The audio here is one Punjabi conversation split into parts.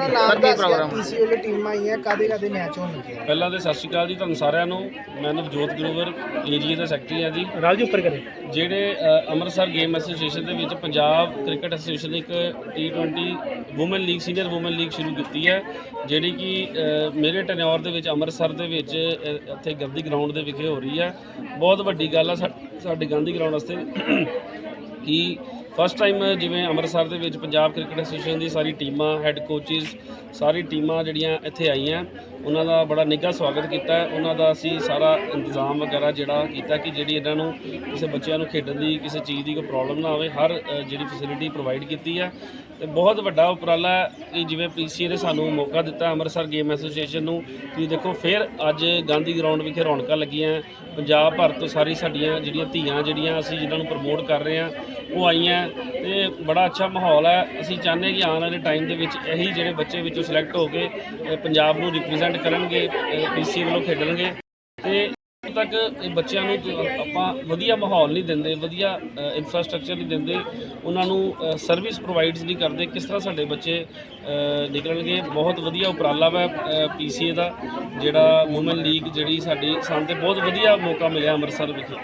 ਆਪਣਾ ਨਾਮ ਦੱਸ ਗਿਆ ਪੀਸੀ ਵਾਲੀ ਟੀਮਾਂ ਆਈਆਂ ਕਾਦੇ ਕਾਦੇ ਮੈਚ ਹੋਣਗੇ? ਪਹਿਲਾਂ ਤੇ ਸਤਿ ਸ਼੍ਰੀ ਅਕਾਲ ਜੀ ਤੁਹਾਨੂੰ ਸਾਰਿਆਂ ਨੂੰ। ਮੈਂ ਨਵਜੋਤ ਗਰੋਵਰ ਏਰੀਆ ਦਾ ਸੈਕਟਰੀ ਹਾਂ ਜੀ। ਰਾਜ ਉੱਪਰ ਕਰੇ। ਜਿਹੜੇ ਅ, ਅੰਮ੍ਰਿਤਸਰ ਗੇਮ ਐਸੋਸੀਏਸ਼ਨ ਦੇ ਵਿੱਚ ਪੰਜਾਬ ਕ੍ਰਿਕਟ ਐਸੋਸੀਏਸ਼ਨ ਨੇ ਇੱਕ T20 women league senior women league ਸ਼ੁਰੂ ਕੀਤੀ ਹੈ ਜਿਹੜੀ ਕਿ ਅ, ਮੇਰੇ ਟੈਨਿਓਰ ਦੇ ਵਿੱਚ ਅੰਮ੍ਰਿਤਸਰ ਦੇ ਵਿੱਚ ਅ, ਇੱਥੇ ਗਾਂਧੀ ਗਰਾਊਂਡ ਦੇ ਵਿਖੇ ਹੋ ਰਹੀ ਹੈ। ਬਹੁਤ ਵੱਡੀ ਗੱਲ ਆ ਸਾ- ਸਾਡੇ ਗਾਂਧੀ ਗਰਾਊਂਡ ਵਾਸਤੇ ਕਿ ਫਸਟ ਟਾਈਮ ਜਿਵੇਂ ਅੰਮ੍ਰਿਤਸਰ ਦੇ ਵਿੱਚ ਪੰਜਾਬ ਕ੍ਰਿਕਟ ਐਸੋਸੀਏਸ਼ਨ ਦੀ ਸਾਰੀ ਟੀਮਾਂ ਹੈੱਡ ਕੋਚਿਸ ਸਾਰੀ ਟੀਮਾਂ ਜਿਹੜੀਆਂ ਇੱਥੇ ਆਈਆਂ, ਉਹਨਾਂ ਦਾ ਬੜਾ ਨਿੱਘਾ ਸਵਾਗਤ ਕੀਤਾ ਉਹਨਾਂ ਦਾ ਅਸੀਂ ਸਾਰਾ ਇੰਤਜ਼ਾਮ ਵਗੈਰਾ ਜਿਹੜਾ ਕੀਤਾ ਕਿ ਜਿਹੜੀ ਇਹਨਾਂ ਨੂੰ ਕਿਸੇ ਬੱਚਿਆਂ ਨੂੰ ਖੇਡਣ ਦੀ, ਕਿਸੇ ਚੀਜ਼ ਦੀ ਕੋਈ ਪ੍ਰੋਬਲਮ ਨਾ ਆਵੇ, ਹਰ ਜਿਹੜੀ ਫੈਸਿਲਿਟੀ ਪ੍ਰੋਵਾਈਡ ਕੀਤੀ ਹੈ ਤੇ ਬਹੁਤ ਵੱਡਾ ਉਪਰਾਲਾ ਕਿ ਜਿਵੇਂ ਪੀਸੀਏ ਨੇ ਸਾਨੂੰ ਮੌਕਾ ਦਿੱਤਾ ਅੰਮ੍ਰਿਤਸਰ ਗੇਮ ਐਸੋਸੀਏਸ਼ਨ ਨੂੰ ਕਿ ਦੇਖੋ ਫਿਰ ਅੱਜ ਗਾਂਧੀ ਗਰਾਊਂਡ ਵਿਖੇ ਰੌਣਕਾਂ ਲੱਗੀਆਂ ਪੰਜਾਬ ਭਰ ਤੋਂ ਸਾਰੀ ਸਾਡੀਆਂ ਜਿਹੜੀਆਂ ਧੀਆਂ ਜਿਹੜੀਆਂ ਅਸੀਂ ਜਿਨ੍ਹਾਂ ਨੂੰ ਪ੍ਰਮੋਟ ਕਰ ਰਹੇ ਹਾਂ, ਉਹ ਆਈਆਂ। ਤੇ ਬੜਾ ਅੱਛਾ ਮਾਹੌਲ ਹੈ। ਅਸੀਂ ਚਾਹੁੰਦੇ ਕਿ ਆਉਣ ਵਾਲੇ ਟਾਈਮ ਦੇ ਵਿੱਚ ਇਹੀ ਜਿਹੜੇ ਬੱਚੇ ਵਿੱਚੋਂ ਸਿਲੈਕਟ ਹੋ ਕੇ ਪੰਜਾਬ ਨੂੰ ਰਿਪਰੈਜ਼ੈਂਟ ਕਰਨਗੇ ਪੀਸੀਏ ਵੱਲੋਂ ਖੇਡਣਗੇ। ਤੇ ਤੱਕ ਇਹ ਬੱਚਿਆਂ ਨੂੰ ਜੋ ਆਪਾਂ ਵਧੀਆ ਮਾਹੌਲ ਨਹੀਂ ਦਿੰਦੇ ਵਧੀਆ ਇਨਫਰਾਸਟ੍ਰਕਚਰ ਨਹੀਂ ਦਿੰਦੇ ਉਹਨਾਂ ਨੂੰ ਸਰਵਿਸ ਪ੍ਰੋਵਾਈਡਸ ਨਹੀਂ ਕਰਦੇ ਕਿਸ ਤਰ੍ਹਾਂ ਸਾਡੇ ਬੱਚੇ ਅ, ਨਿਕਲਣਗੇ? ਬਹੁਤ ਵਧੀਆ ਉਪਰਾਲਾ ਵਾ ਪੀਸੀਏ ਦਾ ਜਿਹੜਾ ਵੂਮਨ ਲੀਗ ਜਿਹੜੀ ਸਾਡੀ ਸਾਨੂੰ ਤੇ ਬਹੁਤ ਵਧੀਆ ਮੌਕਾ ਮਿਲਿਆ ਅੰਮ੍ਰਿਤਸਰ ਵਿਖੇ।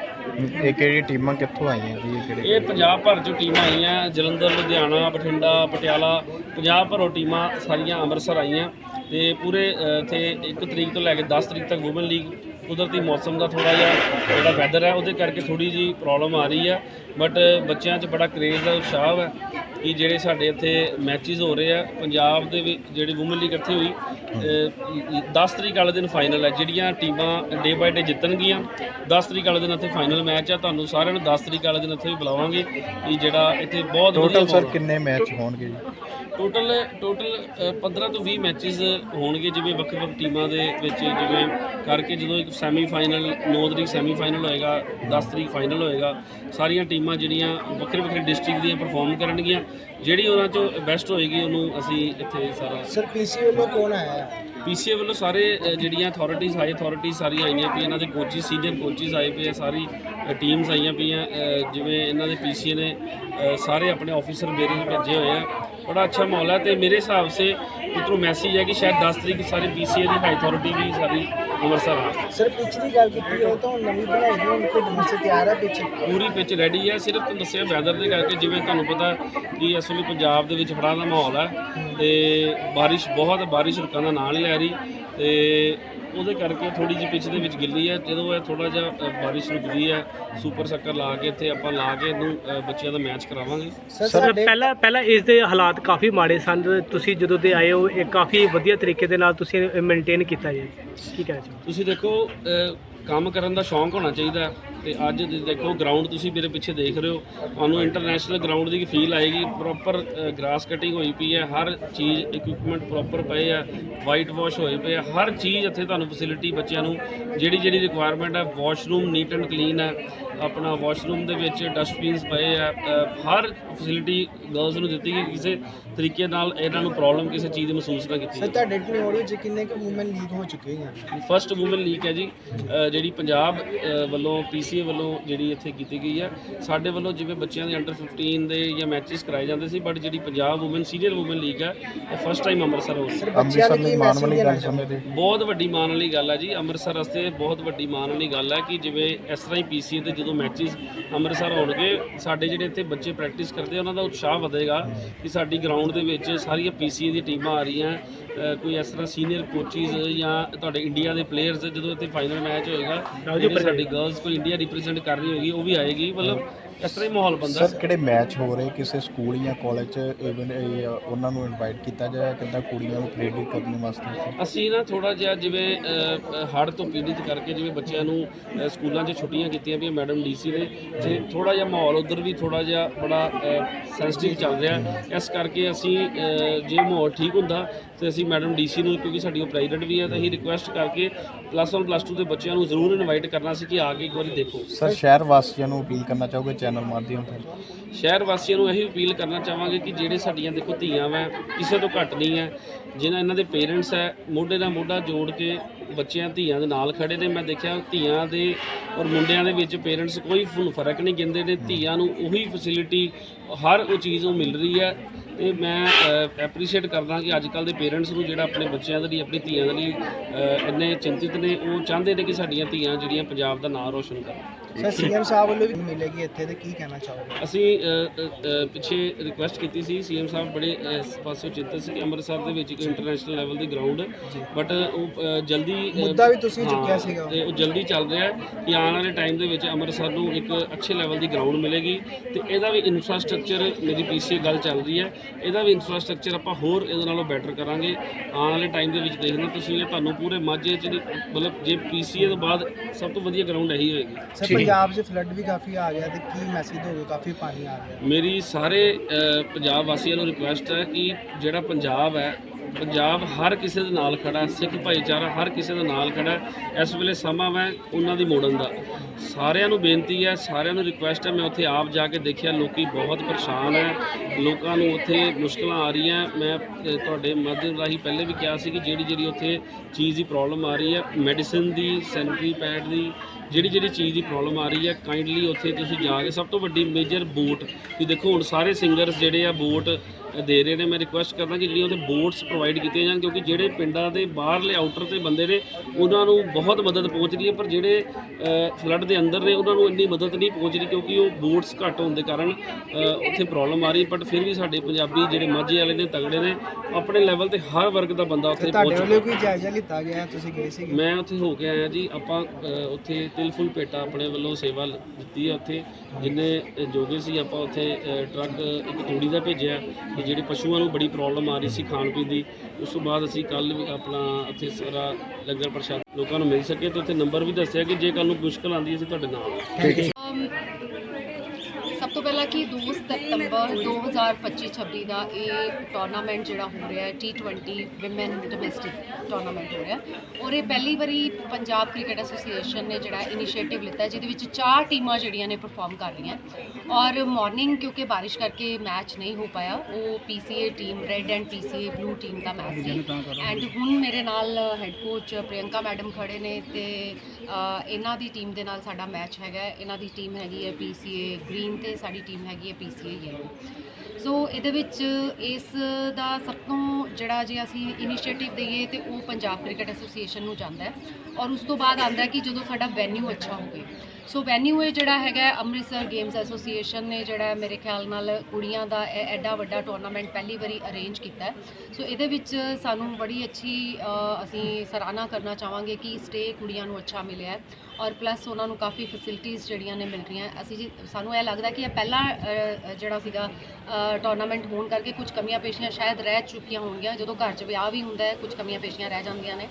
ਇਹ ਕਿਹੜੀ ਟੀਮਾਂ ਕਿੱਥੋਂ ਆਈਆਂ ਜੀ? ਇਹ ਕਿਹੜੇ ਇਹ ਪੰਜਾਬ ਭਰ ਚੋਂ ਟੀਮਾਂ ਆਈਆਂ ਜਲੰਧਰ ਲੁਧਿਆਣਾ ਬਠਿੰਡਾ ਪਟਿਆਲਾ ਪੰਜਾਬ ਭਰੋਂ ਟੀਮਾਂ ਸਾਰੀਆਂ ਅੰਮ੍ਰਿਤਸਰ ਆਈਆਂ ਤੇ ਪੂਰੇ ਅ, ਇੱਥੇ 1 ਤਰੀਕ ਤੋਂ ਲੈ ਕੇ 10 ਤਰੀਕ ਤੱਕ ਵੂਮਨ ਲੀਗ ਕੁਦਰਤੀ ਮੌਸਮ ਦਾ ਥੋੜਾ ਜਿਹਾ ਜਿਹੜਾ ਵੈਦਰ ਹੈ, ਉਹਦੇ ਕਰਕੇ ਥੋੜੀ ਜੀ ਪ੍ਰੋਬਲਮ ਆ ਰਹੀ ਹੈ। ਬਟ ਬੱਚਿਆਂ 'ਚ ਬੜਾ ਕਰੇਜ਼ ਹੈ, ਉਤਸ਼ਾਹ ਹੈ। ਕਿ ਜਿਹੜੇ ਸਾਡੇ ਇੱਥੇ ਮੈਚਸ ਹੋ ਰਹੇ ਆ ਪੰਜਾਬ ਦੇ ਵਿੱਚ ਜਿਹੜੀ ਵੂਮਨ ਲੀਗ ਇੱਥੇ ਹੋਈ ਅ, 10 ਤਰੀਕ ਵਾਲੇ ਦਿਨ ਫਾਈਨਲ ਹੈ ਜਿਹੜੀਆਂ ਟੀਮਾਂ ਡੇ ਬਾਏ ਡੇ ਜਿੱਤਣਗੀਆਂ 10 ਤਰੀਕ ਵਾਲੇ ਦਿਨ ਇੱਥੇ ਫਾਈਨਲ ਮੈਚ ਆ ਤੁਹਾਨੂੰ ਸਾਰਿਆਂ ਨੂੰ 10 ਤਰੀਕ ਵਾਲੇ ਦਿਨ ਇੱਥੇ ਵੀ ਬੁਲਾਵਾਂਗੇ ਕਿ ਜਿਹੜਾ ਇੱਥੇ ਬਹੁਤ ਟੋਟਲ ਸਰ। ਕਿੰਨੇ ਮੈਚ ਹੋਣਗੇ ਜੀ ਟੋਟਲ ਟੋਟਲ ਅ, 15 ਤੋਂ 20 ਮੈਚਸ ਹੋਣਗੇ ਜਿਵੇਂ ਵੱਖ-ਵੱਖ ਟੀਮਾਂ ਦੇ ਵਿੱਚ ਜਿਵੇਂ ਕਰਕੇ ਜਦੋਂ ਇੱਕ ਸੈਮੀ ਫਾਈਨਲ 9 ਤਰੀਕ ਸੈਮੀ ਫਾਈਨਲ ਹੋਏਗਾ 10 ਤਰੀਕ ਫਾਈਨਲ ਹੋਏਗਾ ਸਾਰੀਆਂ ਟੀਮਾਂ ਜਿਹੜੀਆਂ ਵੱਖਰੇ ਵੱਖਰੇ ਡਿਸਟ੍ਰਿਕਟ ਦੀਆਂ ਪਰਫਾਰਮ ਕਰਨਗੀਆਂ ਜਿਹੜੀ ਉਹਨਾਂ ਚੋਂ ਬੈਸਟ ਹੋਏਗੀ ਉਹਨੂੰ ਅਸੀਂ ਇੱਥੇ ਸਾਰਾ ਸਰ ਪੀਸੀ ਵੱਲੋਂ ਕੌਣ ਆਇਆ? ਹੈ ਪੀਸੀਏ ਵੱਲੋਂ ਸਾਰੇ ਅ, ਜਿਹੜੀਆਂ ਅਥਾਰਟੀਜ਼ ਹਾਈ ਅਥਾਰਟੀਜ਼ ਸਾਰੀਆਂ ਆਈਆਂ ਪਈਆਂ ਇਹਨਾਂ ਦੇ ਕੋਚਿਸ ਸੀਨੀਅਰ ਕੋਚਿਸ ਆਏ ਪਏ ਆ ਸਾਰੀ ਟੀਮਸ ਆਈਆਂ ਪਈਆਂ ਅ, ਜਿਵੇਂ ਇਹਨਾਂ ਦੇ ਪੀਸੀਏ ਨੇ ਅ, ਸਾਰੇ ਆਪਣੇ ਆਫੀਸਰ ਮੇਰੇ ਨੂੰ ਭੇਜੇ ਹੋਏ ਆ। ਬੜਾ ਅੱਛਾ ਮਾਹੌਲ ਹੈ ਤੇ ਮੇਰੇ ਹਿਸਾਬ ਸੇ ਉਤਰੋਂ ਮੈਸੇਜ ਹੈ ਕਿ ਸ਼ਾਇਦ 10 ਤਰੀਕ ਸਾਰੇ ਪੀਸੀਏ ਦੀ ਹਾਈ ਅਥਾਰਟੀ ਵੀ ਸਾਰੀ ਅੰਮ੍ਰਿਤਸਰ ਆ ਸਰ ਪਿੱਚ ਦੀ ਗੱਲ ਕੀਤੀ ਹੈ ਤਾਂ ਹੁਣ ਨਵੀਂ ਬਣਾਈ ਗਈ ਹੁਣ ਖੇਡਣ ਵਾਸਤੇ ਤਿਆਰ ਹੈ ਪਿੱਚ ਪੂਰੀ ਪਿਚ ਰੈਡੀ ਹੈ ਸਿਰਫ ਤੁਹਾਨੂੰ ਦੱਸਿਆ ਵੈਦਰ ਦੇ ਕਰਕੇ ਜਿਵੇਂ ਤੁਹਾਨੂੰ ਪਤਾ ਕਿ ਇਸ ਵੇਲੇ ਪੰਜਾਬ ਦੇ ਵਿੱਚ ਹੜ੍ਹਾਂ ਦਾ ਮਾਹੌਲ ਹੈ ਤੇ ਬਾਰਿਸ਼ ਬਹੁਤ ਬਾਰਿਸ਼ ਰੁਕਣ ਦਾ ਨਾਂ ਨਹੀਂ ਲੈ ਰਹੀ ਤੇ ਉਹਦੇ ਕਰਕੇ ਥੋੜੀ ਜਿਹੀ ਪਿਚ ਦੇ ਵਿੱਚ ਗਿੱਲੀ ਹੈ ਜਦੋਂ ਇਹ ਥੋੜਾ ਜਿਹਾ ਬਾਰਿਸ਼ ਰੁਕਦੀ ਹੈ ਸੁਪਰ ਸੱਕਰ ਲਾ ਕੇ ਇੱਥੇ ਆਪਾਂ ਲਾ ਕੇ ਇਹਨੂੰ ਅ, ਬੱਚਿਆਂ ਦਾ ਮੈਚ ਕਰਾਵਾਂਗੇ। ਸਰ ਪਹਿਲਾਂ ਪਹਿਲਾਂ ਇਸ ਦੇ ਹਾਲਾਤ ਕਾਫੀ ਮਾੜੇ ਸਨ ਤੁਸੀਂ ਜਦੋਂ ਦੇ ਆਏ ਹੋ ਇਹ ਕਾਫੀ ਵਧੀਆ ਤਰੀਕੇ ਦੇ ਨਾਲ ਤੁਸੀਂ ਮੇਨਟੇਨ ਕੀਤਾ ਜੀ। ਕੀ ਕਹਿਣਾ ਚਾਹੋ ਤੁਸੀਂ ਦੇਖੋ ਅ, ਕੰਮ ਕਰਨ ਦਾ ਸ਼ੌਂਕ ਹੋਣਾ ਚਾਹੀਦਾ ਹੈ। ਤੇ ਅੱਜ ਦੇ- ਦੇਖੋ ਗਰਾਊਂਡ ਤੁਸੀਂ ਮੇਰੇ ਪਿੱਛੇ ਦੇਖ ਰਹੇ ਹੋ। ਤੁਹਾਨੂੰ ਇੰਟਰਨੈਸ਼ਨਲ ਗਰਾਊਂਡ ਦੀ ਫੀਲ ਆਏਗੀ। ਪ੍ਰੋਪਰ ਗ੍ਰਾਸ ਕਟਿੰਗ ਹੋਈ ਪਈ ਹੈ। ਹਰ ਚੀਜ਼ ਇਕਵਿਪਮੈਂਟ ਪ੍ਰੋਪਰ ਪਏ ਆ। ਵਾਈਟ ਵਾਸ਼ ਹੋਏ ਪਏ ਆ। ਹਰ ਚੀਜ਼ ਇੱਥੇ ਤੁਹਾਨੂੰ ਫੈਸਿਲਿਟੀ ਬੱਚਿਆਂ ਨੂੰ ਜਿਹੜੀ ਜਿਹੜੀ ਰਿਕੁਆਇਰਮੈਂਟ ਹੈ ਵਾਸ਼ਰੂਮ ਨੀਟ ਐਂਡ ਕਲੀਨ ਹੈ। ਆਪਣਾ ਵਾਸ਼ਰੂਮ ਦੇ ਵਿੱਚ ਡਸਟਬਿਨਸ ਪਏ ਆ। ਹਰ ਫੈਸਿਲਿਟੀ ਗਰਲਸ ਨੂੰ ਦਿੱਤੀ ਗਈ। ਕਿਸੇ ਤਰੀਕੇ ਨਾਲ ਇਹਨਾਂ ਨੂੰ ਪ੍ਰੋਬਲਮ ਕਿਸੇ ਚੀਜ਼ ਦੀ ਮਹਿਸੂਸ ਨਾ ਕੀਤੀ ਸਰ ਤੁਹਾਡੇ ਟਨਿਓਰ ਵਿੱਚ ਕਿੰਨੇ ਕੁ ਵੂਮਨ ਲੀਗ ਹੋ ਚੁੱਕੇ ਹਨ ਫਸਟ ਵੂਮਨ ਲੀਗ ਹੈ ਜੀ। ਜਿਹੜੀ ਪੰਜਾਬ ਵੱਲੋਂ ਪੀਸੀਏ ਵੱਲੋਂ ਜਿਹੜੀ ਇੱਥੇ ਕੀਤੀ ਗਈ ਹੈ ਸਾਡੇ ਵੱਲੋਂ ਜਿਵੇਂ ਬੱਚਿਆਂ ਦੇ ਅੰਡਰ 15 ਦੇ ਜਾਂ ਮੈਚਸ ਕਰਾਏ ਜਾਂਦੇ ਸੀ ਬਟ ਜਿਹੜੀ Punjab women senior women league ਹੈ ਇਹ ਫਸਟ ਟਾਈਮ ਅੰਮ੍ਰਿਤਸਰ ਹੋ ਰਹੀ ਹੈ। ਬੱਚਿਆਂ ਅੰਮ੍ਰਿਤਸਰ ਕੀ ਮਾਣ ਵਾਲੀ ਗੱਲ ਸਮਝਦੇ ਬਹੁਤ ਵੱਡੀ ਮਾਣ ਵਾਲੀ ਗੱਲ ਹੈ ਜੀ ਅੰਮ੍ਰਿਤਸਰ ਵਾਸਤੇ ਬਹੁਤ ਵੱਡੀ ਮਾਣ ਵਾਲੀ ਗੱਲ ਹੈ ਕਿ ਜਿਵੇਂ ਇਸ ਤਰ੍ਹਾਂ ਹੀ ਪੀਸੀਏ ਤੇ ਜਦੋਂ ਮੈਚਸ ਅੰਮ੍ਰਿਤਸਰ ਹੋਣਗੇ ਸਾਡੇ ਜਿਹੜੇ ਇੱਥੇ ਬੱਚੇ ਪ੍ਰੈਕਟਿਸ ਕਰਦੇ ਆ, ਉਹਨਾਂ ਦਾ ਉਤਸ਼ਾਹ ਵਧੇਗਾ ਕਿ ਸਾਡੀ ਗਰਾਊਂਡ ਦੇ ਵਿੱਚ ਸਾਰੀਆਂ ਪੀਸੀਏ ਦੀ ਟੀਮਾਂ ਆ ਰਹੀਆਂ ਕੋਈ ਇਸ ਤਰ੍ਹਾਂ ਸੀਨੀਅਰ ਕੋਚਿਸ ਜਾਂ ਤੁਹਾਡੇ ਇੰਡੀਆ ਦੇ ਪਲੇਅਰਸ ਜਦੋਂ ਇੱਥੇ ਫਾਈਨਲ ਮੈਚ ਹੋਏਗਾ ਜਿਹੜੀ ਸਾਡੀ ਗਰਲਸ ਕੋਈ ਇੰਡੀਆ ਰਿਪਰੈਜ਼ੈਂਟ ਕਰ ਰਹੀ ਹੋਏਗੀ ਉਹ ਵੀ ਆਏਗੀ ਮਤਲਬ ਇਸ ਤਰ੍ਹਾਂ ਹੀ ਮਾਹੌਲ ਬੰਦਾ ਸਰ ਕਿਹੜੇ ਮੈਚ ਹੋ ਰਹੇ? ਕਿਸੇ ਸਕੂਲ ਜਾਂ ਕਾਲਜ ਚ ਇਵਨ ਉਹਨਾਂ ਨੂੰ ਇਨਵਾਈਟ ਕੀਤਾ ਜਾਏ? ਕਿੱਦਾਂ ਕੁੜੀਆਂ ਨੂੰ ਪ੍ਰੇਰਿਤ ਕਰਨ ਵਾਸਤੇ? ਅਸੀਂ ਨਾ ਥੋੜਾ ਜਿਹਾ ਜਿਵੇਂ ਹੜ ਤੋਂ ਪੀੜਿਤ ਕਰਕੇ ਜਿਵੇਂ ਬੱਚਿਆਂ ਨੂੰ ਅ, ਸਕੂਲਾਂ 'ਚ ਛੁੱਟੀਆਂ ਕੀਤੀਆਂ ਵੀ ਮੈਡਮ ਡੀਸੀ ਨੇ। ਤੇ ਥੋੜਾ ਜਿਹਾ ਮਾਹੌਲ ਉਧਰ ਵੀ ਥੋੜਾ ਜਿਹਾ ਬੜਾ ਸੈਂਸਿਟਿਵ ਚੱਲ ਰਿਹਾ। ਇਸ ਕਰਕੇ ਅਸੀਂ ਅ, ਜੇ ਮਾਹੌਲ ਠੀਕ ਹੁੰਦਾ ਤੇ ਅਸੀਂ ਮੈਡਮ ਡੀਸੀ ਨੂੰ ਕਿਉਂਕਿ ਸਾਡੀ ਉਹ ਪ੍ਰਾਈਵੇਟ ਵੀ ਹੈ ਤਾਂ ਅਸੀਂ ਰਿਕੁਐਸਟ ਕਰਕੇ ਪਲੱਸ 1 ਪਲੱਸ 2 ਦੇ ਬੱਚਿਆਂ ਨੂੰ ਜ਼ਰੂਰ ਇਨਵਾਈਟ ਕਰਨਾ ਸੀ ਕਿ ਆ ਕੇ ਇੱਕ ਵਾਰੀ ਦੇਖੋ। ਸਰ ਸ਼ਹਿਰ ਵਾਸੀਆਂ ਨੂੰ ਅਪੀਲ ਕਰਨਾ ਚਾਹੋਗੇ ਚੈਨਲ ਮਾਧਿਅਮ ਤੋਂ? ਸ਼ਹਿਰ ਵਾਸੀਆਂ ਨੂੰ ਇਹੀ ਅਪੀਲ ਕਰਨਾ ਚਾਹਾਂਗੇ ਕਿ ਜਿਹੜੇ ਸਾਡੀਆਂ ਦੇਖੋ ਧੀਆਂ ਵੈ ਕਿਸੇ ਤੋਂ ਘੱਟ ਨਹੀਂ ਹੈ ਜਿਨ੍ਹਾਂ ਇਹਨਾਂ ਦੇ ਪੇਰੈਂਟਸ ਹੈ ਮੋਢੇ ਨਾਲ ਮੋਢਾ ਜੋੜ ਕੇ ਬੱਚਿਆਂ ਧੀਆਂ ਦੇ ਨਾਲ ਖੜੇ ਨੇ, ਮੈਂ ਦੇਖਿਆ ਧੀਆਂ ਦੇ ਔਰ ਮੁੰਡਿਆਂ ਦੇ ਵਿੱਚ ਪੇਰੈਂਟਸ ਕੋਈ ਫ- ਫ਼ਰਕ ਨਹੀਂ ਕਹਿੰਦੇ ਨੇ, ਧੀਆਂ ਨੂੰ ਉਹੀ ਫੈਸਿਲਿਟੀ ਹਰ ਉਹ ਚੀਜ਼ ਉਹ ਮਿਲ ਰਹੀ ਹੈ ਤੇ ਮੈਂ ਐਪਰੀਸ਼ੀਏਟ ਕਰਦਾ ਕਿ ਅੱਜ ਕੱਲ ਦੇ ਪੇਰੈਂਟਸ ਨੂੰ ਜਿਹੜਾ ਆਪਣੇ ਬੱਚਿਆਂ ਦੇ ਲਈ, ਆਪਣੀ ਧੀਆਂ ਦੇ ਲਈ ਇੰਨੇ ਚਿੰਤਿਤ ਨੇ, ਉਹ ਚਾਹੁੰਦੇ ਨੇ ਕਿ ਸਾਡੀਆਂ ਧੀਆਂ ਜਿਹੜੀਆਂ ਪੰਜਾਬ ਦਾ ਨਾਮ ਰੋਸ਼ਨ ਕਰਨ। ਸਰ ਸੀਐਮ ਸਾਹਿਬ ਵੱਲੋਂ ਵੀ ਮਿਲੇਗੀ ਇੱਥੇ ਤੇ ਕੀ ਕਹਿਣਾ ਚਾਹੋਗੇ? ਅਸੀਂ ਅ, ਅ, ਅ, ਪਿੱਛੇ ਰਿਕੁਐਸਟ ਕੀਤੀ ਸੀ ਸੀਐਮ ਸਾਹਿਬ ਬੜੇ ਅ, ਇਸ ਪਾਸੋਂ ਚਿੰਤਤ ਸੀ ਕਿ ਅੰਮ੍ਰਿਤਸਰ ਦੇ ਵਿੱਚ ਇੱਕ ਇੰਟਰਨੈਸ਼ਨਲ ਲੈਵਲ ਦੀ ਗਰਾਊਂਡ ਬਟ ਉਹ ਅ, ਜਲਦੀ ਅ, ਮੁੱਦਾ ਵੀ ਤੁਸੀਂ ਹਾਂ, ਚੁੱਕਿਆ ਸੀਗਾ। ਤੇ ਉਹ ਜਲਦੀ ਚੱਲ ਰਿਹਾ ਹੈ ਕਿ ਆਉਣ ਵਾਲੇ ਟਾਈਮ ਦੇ ਵਿੱਚ ਅੰਮ੍ਰਿਤਸਰ ਨੂੰ ਇੱਕ ਅੱਛੇ ਲੈਵਲ ਦੀ ਗਰਾਊਂਡ ਮਿਲੇਗੀ। ਤੇ ਇਹਦਾ ਵੀ ਇਨਫਰਾਸਟ੍ਰਕਚਰ ਮੇਰੀ ਪੀਸੀਏ ਗੱਲ ਚੱਲ ਰਹੀ ਹੈ ਇਹਦਾ ਵੀ ਇਨਫਰਾਸਟ੍ਰਕਚਰ ਆਪਾਂ ਹੋਰ ਇਹਦੇ ਨਾਲੋਂ ਬੈਟਰ ਕਰਾਂਗੇ। ਆਉਣ ਵਾਲੇ ਟਾਈਮ ਦੇ ਵਿੱਚ ਦੇਖਣਾ ਤੁਸੀਂ ਇਹ ਤੁਹਾਨੂੰ ਪੂਰੇ ਮਾਝੇ ਚ ਮਤਲਬ ਜੇ ਪੀਸੀਏ ਤੋਂ ਬਾਅਦ ਸਭ ਤੋਂ ਵਧੀਆ ਗਰਾਊਂਡ ਇਹੀ ਹੋਏਗੀ। ਸਰ ਪੰਜਾਬ 'ਚ ਫਲੱਡ ਵੀ ਕਾਫੀ ਆ ਗਿਆ ਤੇ ਕੀ ਮੈਸੇਜ ਦੋਗੇ? ਕਾਫੀ ਪਾਣੀ ਆ ਗਿਆ। ਮੇਰੀ ਸਾਰੇ ਅ, ਪੰਜਾਬ ਵਾਸੀਆਂ ਨੂੰ ਰਿਕੁਐਸਟ ਹੈ ਕਿ ਜਿਹੜਾ ਪੰਜਾਬ ਹੈ ਪੰਜਾਬ ਹਰ ਕਿਸੇ ਦੇ ਨਾਲ ਖੜਾ ਸਿੱਖ ਭਾਈਚਾਰਾ ਹਰ ਕਿਸੇ ਦੇ ਨਾਲ ਖੜਾ ਇਸ ਵੇਲੇ ਸਮਾਂ ਹੈ ਉਹਨਾਂ ਦੀ ਮੋੜਨ ਦਾ। ਸਾਰਿਆਂ ਨੂੰ ਬੇਨਤੀ ਹੈ, ਸਾਰਿਆਂ ਨੂੰ ਰਿਕੁਐਸਟ ਹੈ, ਮੈਂ ਉੱਥੇ ਆਪ ਜਾ ਕੇ ਦੇਖਿਆ, ਲੋਕੀ ਬਹੁਤ ਪਰੇਸ਼ਾਨ ਹੈ। ਲੋਕਾਂ ਨੂੰ ਉੱਥੇ ਮੁਸ਼ਕਲਾਂ ਆ ਰਹੀਆਂ। ਮੈਂ ਤੁਹਾਡੇ ਮਾਧਿਅਮ ਰਾਹੀਂ ਪਹਿਲੇ ਵੀ ਕਿਹਾ ਸੀ ਕਿ ਜਿਹੜੀ ਜਿਹੜੀ ਉੱਥੇ ਚੀਜ਼ ਦੀ ਪ੍ਰੋਬਲਮ ਆ ਰਹੀ ਹੈ ਮੈਡੀਸਿਨ ਦੀ ਸੈਨੀਟਰੀ ਪੈਡ ਦੀ, ਜਿਹੜੀ ਜਿਹੜੀ ਚੀਜ਼ ਦੀ ਪ੍ਰੋਬਲਮ ਆ ਰਹੀ ਹੈ ਕਾਈਂਡਲੀ ਉੱਥੇ ਤੁਸੀਂ ਜਾ ਕੇ, ਸਭ ਤੋਂ ਵੱਡੀ ਮੇਜਰ ਬੋਟ ਕਿ ਦੇਖੋ, ਹੁਣ ਸਾਰੇ ਸਿੰਗਰਸ ਜਿਹੜੇ ਆ ਬੋਟ ਦੇ ਰਹੇ ਨੇ। ਮੈਂ ਰਿਕੁਐਸਟ ਕਰਦਾ ਕਿ ਜਿਹੜੀਆਂ ਉੱਥੇ ਬੋਟਸ ਪ੍ਰੋਵਾਈਡ ਕੀਤੀਆਂ ਜਾਣ ਕਿਉਂਕਿ ਜਿਹੜੇ ਪਿੰਡਾਂ ਦੇ ਬਾਹਰਲੇ ਆਊਟਰ ਤੇ ਬੰਦੇ ਨੇ ਉਹਨਾਂ ਨੂੰ ਬਹੁਤ ਮਦਦ ਪਹੁੰਚ ਰਹੀ ਹੈ ਪਰ ਜਿਹੜੇ ਫਲੱਡ ਦੇ ਅੰਦਰ ਨੇ ਉਹਨਾਂ ਨੂੰ ਇੰਨੀ ਮਦਦ ਨਹੀਂ ਪਹੁੰਚ ਰਹੀ ਕਿਉਂਕਿ ਉਹ ਬੋਟਸ ਘੱਟ ਹੋਣ ਦੇ ਕਾਰਨ ਉੱਥੇ ਪ੍ਰੋਬਲਮ ਆ ਰਹੀ ਬਟ ਫਿਰ ਵੀ ਸਾਡੇ ਪੰਜਾਬੀ ਜਿਹੜੇ ਮਾਝੇ ਵਾਲੇ ਨੇ ਤਗੜੇ ਨੇ ਆਪਣੇ ਲੈਵਲ ਤੇ ਹਰ ਵਰਗ ਦਾ ਬੰਦਾ ਉੱਥੇ ਤੁਹਾਡੇ ਪਹੁੰਚ ਵੱਲੋਂ ਕੋਈ ਜਾਇਜ਼ਾ ਲਿੱਤਾ ਗਿਆ ਤੁਸੀਂ ਗਏ ਸੀਗੇ? ਮੈਂ ਉੱਥੇ ਹੋ ਕੇ ਆਇਆ ਜੀ। ਆਪਾਂ ਉੱਥੇ ਤਿਲ ਫੁੱਲ ਪੇਟਾ ਆਪਣੇ ਵੱਲੋਂ ਸੇਵਾ ਦਿੱਤੀ ਹੈ ਉੱਥੇ। ਜਿੰਨੇ ਜੋਗੇ ਸੀ ਆਪਾਂ ਉੱਥੇ ਟਰੱਕ ਇੱਕ ਤੂੜੀ ਦਾ ਭੇਜਿਆ। ਕਿ ਜਿਹੜੇ ਪਸ਼ੂਆਂ ਨੂੰ ਬੜੀ ਪ੍ਰੋਬਲਮ ਆ ਰਹੀ ਸੀ ਖਾਣ ਪੀਣ ਦੀ, ਉਸ ਤੋਂ ਬਾਅਦ ਅਸੀਂ ਕੱਲ ਵੀ ਆਪਣਾ ਇੱਥੇ ਸਾਰਾ ਲੰਗਰ ਪ੍ਰਸ਼ਾਦ ਲੋਕਾਂ ਨੂੰ ਮਿਲ ਸਕੇ ਤੇ ਉੱਥੇ ਨੰਬਰ ਵੀ ਦੱਸਿਆ ਕਿ ਜੇ ਕੱਲ ਨੂੰ ਮੁਸ਼ਕਲ ਆਉਂਦੀ ਹੈ ਅਸੀਂ ਤੁਹਾਡੇ ਨਾਲ ਹਾਂ। ਤੋਂ ਪਹਿਲਾਂ ਕਿ 2 ਸਤੰਬਰ 2025-26 ਦਾ ਇਹ ਟੂਰਨਾਮੈਂਟ ਜਿਹੜਾ ਹੋ ਰਿਹਾ ਹੈ T20 ਵਿਮਨ ਡੋਮੈਸਟਿਕ ਟੂਰਨਾਮੈਂਟ ਹੋ ਰਿਹਾ ਔਰ ਇਹ ਪਹਿਲੀ ਵਾਰੀ ਪੰਜਾਬ ਕ੍ਰਿਕਟ ਐਸੋਸੀਏਸ਼ਨ ਨੇ ਜਿਹੜਾ ਇਨੀਸ਼ੀਏਟਿਵ ਲਿੱਤਾ ਜਿਹਦੇ ਵਿੱਚ ਚਾਰ ਟੀਮਾਂ ਜਿਹੜੀਆਂ ਨੇ ਪਰਫਾਰਮ ਕਰ ਰਹੀਆਂ। ਔਰ ਮਾਰਨਿੰਗ ਕਿਉਂਕਿ ਬਾਰਿਸ਼ ਕਰਕੇ ਮੈਚ ਨਹੀਂ ਹੋ ਪਾਇਆ, ਉਹ PCA team red and PCA blue team the match ਸੀ। ਐਂਡ ਹੁਣ ਮੇਰੇ ਨਾਲ ਹੈੱਡ ਕੋਚ ਪ੍ਰਿਯੰਕਾ ਮੈਡਮ ਖੜੇ ਨੇ ਤੇ ਇਹਨਾਂ ਦੀ ਟੀਮ ਦੇ ਨਾਲ ਸਾਡਾ ਮੈਚ ਹੈਗਾ ਇਹਨਾਂ ਦੀ ਟੀਮ ਹੈਗੀ ਹੈ ਪੀਸੀਏ ਗ੍ਰੀਨ ਤੇ ਸਾਡੀ ਟੀਮ ਹੈਗੀ ਹੈ ਪੀਸੀਏ ਯੈਲੋ ਸੋ ਇਹਦੇ ਵਿੱਚ ਇਸ ਦਾ ਸਭ ਤੋਂ ਜਿਹੜਾ ਜੇ ਅਸੀਂ ਇਨੀਸ਼ੀਏਟਿਵ ਦਈਏ ਤੇ ਉਹ ਪੰਜਾਬ ਕ੍ਰਿਕਟ ਐਸੋਸੀਏਸ਼ਨ ਨੂੰ ਜਾਂਦਾ ਹੈ। ਔਰ ਉਸ ਤੋਂ ਬਾਅਦ ਆਂਦਾ ਕਿ ਜਦੋਂ ਸਾਡਾ ਵੈਨਿਊ ਅੱਛਾ ਹੋਵੇ। ਸੋ ਵੈਨਿਊ ਇਹ ਜਿਹੜਾ ਹੈਗਾ ਅੰਮ੍ਰਿਤਸਰ ਗੇਮਸ ਐਸੋਸੀਏਸ਼ਨ ਨੇ ਜਿਹੜਾ ਮੇਰੇ ਖਿਆਲ ਨਾਲ ਕੁੜੀਆਂ ਦਾ ਇਹ ਐਡਾ ਵੱਡਾ ਟੂਰਨਾਮੈਂਟ ਪਹਿਲੀ ਵਾਰੀ ਅਰੇਂਜ ਕੀਤਾ ਹੈ। ਸੋ ਇਹਦੇ ਵਿੱਚ ਸਾਨੂੰ ਬੜੀ ਅੱਛੀ ਅਸੀਂ ਸਰਾਹਨਾ ਕਰਨਾ ਚਾਹਾਂਗੇ ਕਿ ਸਟੇ ਕੁੜੀਆਂ ਨੂੰ ਅੱਛਾ ਮਿਲਿਆ ਹੈ। ਔਰ ਪਲੱਸ ਉਹਨਾਂ ਨੂੰ ਕਾਫੀ ਫੈਸਿਲਿਟੀਆਂ ਜਿਹੜੀਆਂ ਨੇ ਮਿਲ ਰਹੀਆਂ। ਅਸੀਂ ਜੀ ਸਾਨੂੰ ਇਹ ਲੱਗਦਾ ਕਿ ਇਹ ਪਹਿਲਾ ਜਿਹੜਾ ਸੀਗਾ ਟੂਰਨਾਮੈਂਟ ਹੋਣ ਕਰਕੇ ਕੁਝ ਕਮੀਆਂ ਪੇਸ਼ੀਆਂ ਸ਼ਾਇਦ ਰਹਿ ਚੁੱਕੀਆਂ ਹੋਣਗੀਆਂ। ਜਦੋਂ ਘਰ 'ਚ ਵਿਆਹ ਵੀ ਹੁੰਦਾ ਹੈ ਕੁਝ ਕਮੀਆਂ ਪੇਸ਼ੀਆਂ ਰਹਿ ਜਾਂਦੀਆਂ ਨੇ।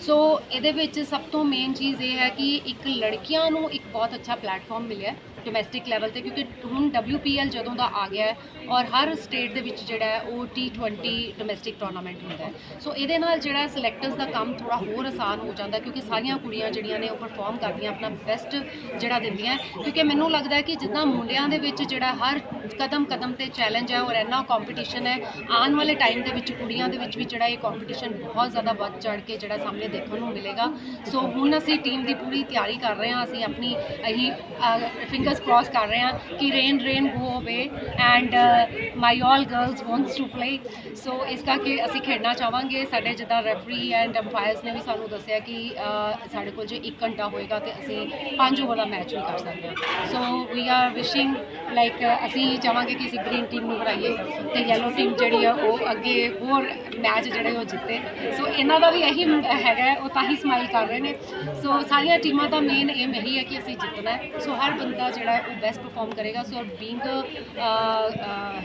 ਸੋ ਇਹਦੇ ਵਿੱਚ ਸਭ ਤੋਂ ਮੇਨ ਚੀਜ਼ ਇਹ ਹੈ ਕਿ ਇੱਕ ਲੜਕੀਆਂ ਨੂੰ ਇੱਕ ਬਹੁਤ ਅੱਛਾ ਪਲੇਟਫਾਰਮ ਮਿਲਿਆ ਡੋਮੈਸਟਿਕ ਲੈਵਲ ਤੇ, ਕਿਉਂਕਿ ਹੁਣ WPL ਜਦੋਂ ਦਾ ਆ ਗਿਆ ਹੈ ਔਰ ਹਰ ਸਟੇਟ ਦੇ ਵਿੱਚ ਜਿਹੜਾ ਹੈ ਉਹ T20 ਡੋਮੈਸਟਿਕ ਟੂਰਨਾਮੈਂਟ ਹੁੰਦਾ ਹੈ। ਸੋ ਇਹਦੇ ਨਾਲ ਜਿਹੜਾ ਸਿਲੈਕਟਰਸ ਦਾ ਕੰਮ ਥੋੜਾ ਹੋਰ ਆਸਾਨ ਹੋ ਜਾਂਦਾ ਕਿਉਂਕਿ ਸਾਰੀਆਂ ਕੁੜੀਆਂ ਜਿਹੜੀਆਂ ਨੇ ਉਹ ਪਰਫਾਰਮ ਕਰਦੀਆਂ, ਆਪਣਾ ਬੈਸਟ ਜਿਹੜਾ ਦਿੰਦੀਆਂ ਕਿਉਂਕਿ ਮੈਨੂੰ ਲੱਗਦਾ ਹੈ ਕਿ ਜਿੱਦਾਂ ਮੁੰਡਿਆਂ ਦੇ ਵਿੱਚ ਜਿਹੜਾ ਹਰ ਕਦਮ ਕਦਮ ਤੇ ਚੈਲੰਜ ਹੈ ਔਰ ਇੰਨਾ ਕੰਪੀਟੀਸ਼ਨ ਹੈ, ਆਉਣ ਵਾਲੇ ਟਾਈਮ ਦੇ ਵਿੱਚ ਕੁੜੀਆਂ ਦੇ ਵਿੱਚ ਵੀ ਜਿਹੜਾ ਇਹ ਕੰਪੀਟੀਸ਼ਨ ਬਹੁਤ ਜ਼ਿਆਦਾ ਵੱਧ ਚੜ ਕੇ ਜਿਹੜਾ ਸਾਹਮਣੇ ਦੇਖਣ ਨੂੰ ਮਿਲੇਗਾ। ਸੋ ਹੁਣ ਅਸੀਂ ਟੀਮ ਦੀ ਪੂਰੀ ਤਿਆਰੀ ਕਰ ਰਹੇ ਹਾਂ, ਅਸੀਂ ਆਪਣੀ ਅਸੀਂ ਫਿੰਗਰਸ ਕ੍ਰਾਸ ਕਰ ਰਹੇ ਹਾਂ ਕਿ rain rain go away and my all girls wants to play so ਇਸ ਕਰਕੇ ਅਸੀਂ ਖੇਡਣਾ ਚਾਹਾਂਗੇ ਸਾਡੇ ਜਿੱਦਾਂ ਰੈਫਰੀ ਐਂਡ ਅੰਪਾਇਰਸ ਨੇ ਵੀ ਸਾਨੂੰ ਦੱਸਿਆ ਕਿ ਸਾਡੇ ਕੋਲ ਜੇ 1 ਘੰਟਾ ਹੋਏਗਾ ਤੇ ਅਸੀਂ ਪੰਜ ਓਵਰ ਦਾ ਮੈਚ ਵੀ ਕਰ ਸਕਦੇ ਹਾਂ so we are wishing like ਅਸੀਂ ਚਾਹਾਂਗੇ ਕਿ ਅਸੀਂ ਗ੍ਰੀਨ ਟੀਮ ਨੂੰ ਹਰਾਈਏ ਤੇ ਯੈਲੋ ਟੀਮ ਜਿਹੜੀ ਆ ਉਹ ਅੱਗੇ ਹੋਰ ਮੈਚ ਜਿਹੜੇ ਉਹ ਜਿੱਤੇ ਸੋ ਇਹਨਾਂ ਦਾ ਵੀ ਇਹੀ ਹੈਗਾ ਉਹ ਤਾਂ ਹੀ ਸਮਾਈਲ ਕਰ ਰਹੇ ਨੇ ਸੋ ਸਾਰੀਆਂ ਟੀਮਾਂ ਦਾ ਮੇਨ ਏਮ ਇਹੀ ਹੈ ਕਿ ਅਸੀਂ ਜਿੱਤਣਾ ਸੋ ਹਰ ਬੰਦਾ ਜਿਹੜਾ ਉਹ ਬੈਸਟ ਪਰਫਾਰਮ ਕਰੇਗਾ ਸੋ ਬੀਇੰਗ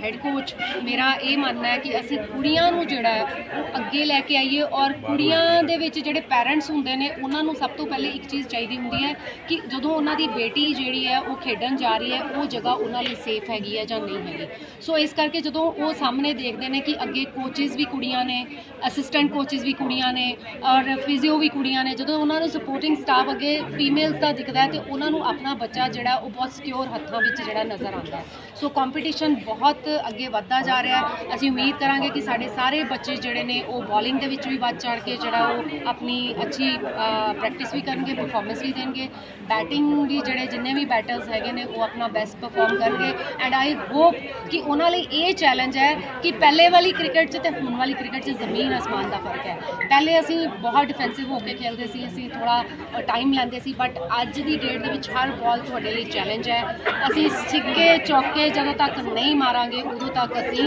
ਹੈਡ ਕੋਚ, ਮੇਰਾ ਇਹ ਮੰਨਣਾ ਹੈ ਕਿ ਅਸੀਂ ਕੁੜੀਆਂ ਨੂੰ ਜਿਹੜਾ ਹੈ, ਉਹ ਅੱਗੇ ਲੈ ਕੇ ਆਈਏ ਔਰ ਕੁੜੀਆਂ ਦੇ ਵਿੱਚ ਜਿਹੜੇ ਪੈਰੈਂਟਸ ਹੁੰਦੇ ਨੇ, ਉਹਨਾਂ ਨੂੰ ਸਭ ਤੋਂ ਪਹਿਲੇ ਇੱਕ ਚੀਜ਼ ਚਾਹੀਦੀ ਹੁੰਦੀ ਹੈ ਕਿ ਜਦੋਂ ਉਹਨਾਂ ਦੀ ਬੇਟੀ ਜਿਹੜੀ ਹੈ, ਉਹ ਖੇਡਣ ਜਾ ਰਹੀ ਹੈ, ਉਹ ਜਗ੍ਹਾ ਉਹਨਾਂ ਲਈ ਸੇਫ ਹੈਗੀ ਹੈ ਜਾਂ ਨਹੀਂ ਹੈਗੀ। ਸੋ ਇਸ ਕਰਕੇ ਜਦੋਂ ਉਹ ਸਾਹਮਣੇ ਦੇਖਦੇ ਨੇ ਕਿ ਅੱਗੇ ਕੋਚਿਸ ਵੀ ਕੁੜੀਆਂ ਨੇ ਅਸਿਸਟੈਂਟ ਕੋਚਿਸ ਵੀ ਕੁੜੀਆਂ ਨੇ ਔਰ ਫਿਜ਼ੀਓ ਵੀ ਕੁੜੀਆਂ ਨੇ, ਜਦੋਂ ਉਹਨਾਂ ਨੂੰ ਸਪੋਰਟਿੰਗ ਸਟਾਫ ਅੱਗੇ ਫੀਮੇਲਸ ਦਾ ਦਿਖਦਾ ਹੈ, ਤੇ ਉਹਨਾਂ ਨੂੰ ਆਪਣਾ ਬੱਚਾ ਜਿਹੜਾ, ਉਹ ਬਹੁਤ ਸਿਕਿਉਰ ਹੱਥਾਂ ਵਿੱਚ ਜਿਹੜਾ ਨਜ਼ਰ ਆਉਂਦਾ ਸੋ ਕੰਪੀਟੀਸ਼ਨ ਬਹੁਤ ਅੱਗੇ ਵੱਧਦਾ ਜਾ ਰਿਹਾ ਹੈ। ਅਸੀਂ ਉਮੀਦ ਕਰਾਂਗੇ ਕਿ ਸਾਡੇ ਸਾਰੇ ਬੱਚੇ ਜਿਹੜੇ ਨੇ, ਉਹ ਬੋਲਿੰਗ ਦੇ ਵਿੱਚ ਵੀ ਵੱਧ ਚੜ ਕੇ ਜਿਹੜਾ ਉਹ ਆਪਣੀ ਅੱਛੀ ਪ੍ਰੈਕਟਿਸ ਵੀ ਕਰਨਗੇ ਪਰਫਾਰਮੈਂਸ ਵੀ ਦੇਣਗੇ। ਬੈਟਿੰਗ ਵੀ ਜਿਹੜੇ ਜਿੰਨੇ ਵੀ ਬੈਟਰਸ ਹੈਗੇ ਨੇ, ਉਹ ਆਪਣਾ ਬੈਸਟ ਪਰਫਾਰਮ ਕਰਨਗੇ। ਐਂਡ ਆਈ ਹੋਪ ਕਿ ਉਹਨਾਂ ਲਈ ਇਹ ਚੈਲੰਜ ਹੈ ਕਿ ਪਹਿਲੇ ਵਾਲੀ ਕ੍ਰਿਕਟ 'ਚ ਤੇ ਹੁਣ ਵਾਲੀ ਕ੍ਰਿਕਟ 'ਚ ਜ਼ਮੀਨ ਅਸਮਾਨ ਦਾ ਫ਼ਰਕ ਹੈ। ਪਹਿਲੇ ਅਸੀਂ ਬਹੁਤ ਡਿਫੈਂਸਿਵ ਹੋ ਕੇ ਖੇਡਦੇ ਸੀ, ਅਸੀਂ ਥੋੜਾ ਟਾਈਮ ਲੈਂਦੇ ਸੀ ਬਟ ਅੱਜ ਦੀ ਡੇਟ ਦੇ ਵਿੱਚ ਹਰ ਬਾਲ ਤੁਹਾਡੇ ਲਈ ਚੈਲੰਜ ਹੈ। ਅਸੀਂ ਸਿੱਕੇ, ਚੌਕੇ ਜਦੋਂ ਤੱਕ ਨਹੀਂ ਮਾਰਾਂਗੇ ਉਦੋਂ ਤੱਕ ਅਸੀਂ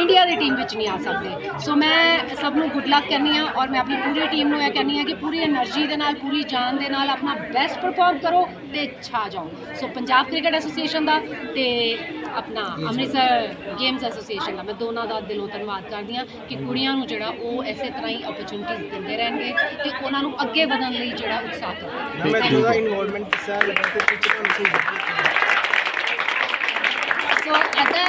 ਇੰਡੀਆ ਦੀ ਟੀਮ ਵਿੱਚ ਨਹੀਂ ਆ ਸਕਦੇ। ਸੋ ਮੈਂ ਸਭ ਨੂੰ ਗੁੱਡ ਲੱਕ ਕਹਿੰਦੀ ਆ ਔਰ ਮੈਂ ਆਪਣੀ ਪੂਰੀ ਟੀਮ ਨੂੰ ਇਹ ਕਹਿੰਦੀ ਆ ਕਿ ਪੂਰੀ એનર્ਜੀ ਦੇ ਨਾਲ ਪੂਰੀ ਜਾਨ ਦੇ ਨਾਲ ਆਪਣਾ ਬੈਸਟ ਪਰਫਾਰਮ ਕਰੋ ਤੇ ਛਾ ਜਾਓ। ਸੋ ਪੰਜਾਬ ਕ੍ਰਿਕਟ ਐਸੋਸੀਏਸ਼ਨ ਦਾ ਤੇ ਆਪਣਾ ਅੰਮ੍ਰਿਤਸਰ ਗੇਮਸ ਐਸੋਸੀਏਸ਼ਨ ਦਾ। ਮੈਂ ਦੋਨਾਂ ਦਾ ਦਿਲੋਂ ਧੰਨਵਾਦ ਕਰਦੀ ਆ ਕਿ ਕੁੜੀਆਂ ਨੂੰ ਜਿਹੜਾ ਉਹ ਐਸੇ ਤਰ੍ਹਾਂ ਹੀ ਓਪਰਚੁਨਿਟੀਜ਼ ਦਿੰਦੇ ਰਹਿਣਗੇ ਤੇ ਉਹਨਾਂ ਨੂੰ ਅੱਗੇ ਵਧਣ ਲਈ ਜਿਹੜਾ ਉਤਸ਼ਾਹ ਕਰਦੇ ਮੈਂ ਤੁਹਾਡਾ ਇਨਵੋਲਵਮੈਂਟ ਕਿਸਾ ਲੱਗਦਾ ਤੇ ਕੁਝ ਤੁਹਾਨੂੰ ਸੋ ਅਦਾ